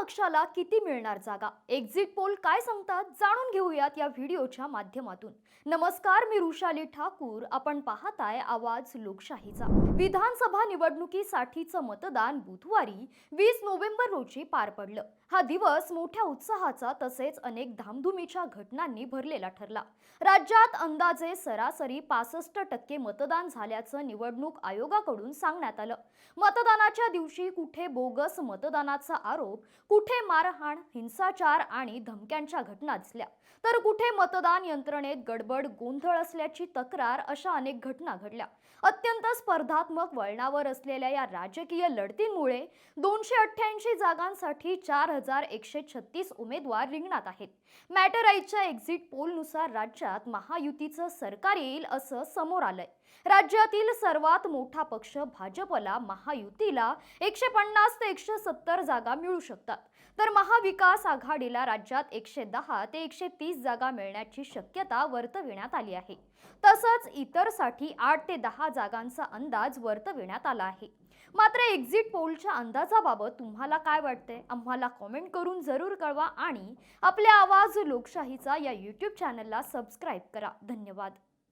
पक्षाला किती मिळणार जागा? एक्झिट पोल काय सांगतात? जाणून घेऊयात या व्हिडिओच्या माध्यमातून. नमस्कार मी रुशाली ठाकूर. आपण पाहताय आवाज लोकशाहीचा. विधानसभा निवडणुकीसाठीचं मतदान बुधवारी वीस नोव्हेंबर रोजी पार पडलं. हा दिवस मोठ्या उत्साहाचा तसेच अनेक धामधुमीच्या घटनांनी भरलेला ठरला. राज्यात अंदाजे सरासरी पासष्ट टक्के मतदान झाल्याचं निवडणूक आयोगाकडून सांगण्यात आलं. मतदानाच्या दिवशी कुठे बोगस मतदानाचा आरोप कुठे मारहाण हिंसाचार आणि धमक्यांच्या घटना दिसल्या? तर कुठे मतदान यंत्रणेत गडबड गोंधळ असल्याची तक्रार अशा अनेक घटना घडल्या. अत्यंत स्पर्धात्मक वळणावर असलेल्या या राजकीय लढतींमुळे दोनशे अठ्ठ्याऐंशी जागांसाठी चार हजार एकशे छत्तीस उमेदवार रिंगणात आहेत. मॅटराईजच्या एक्झिट पोलनुसार राज्यात महायुतीचं सरकार येईल असं समोर आलंय. राज्यातील सर्वात मोठा पक्ष भाजपला महायुतीला एकशे पन्नास ते एकशे सत्तर जागा मिळू शकतात. तर महाविकास आघाडीला राज्यात एकशे दहा ते एकशे तीस जागा मिळण्याची शक्यता वर्तविण्यात आली आहे. तसंच इतरसाठी आठ ते दहा जागांचा अंदाज वर्तविण्यात आला आहे. मात्र एक्झिट पोलच्या अंदाजाबाबत तुम्हाला काय वाटतंय? आम्हाला कॉमेंट करून जरूर कळवा आणि आपल्या आवाज लोकशाहीचा या यूट्यूब चॅनलला सबस्क्राईब करा. धन्यवाद.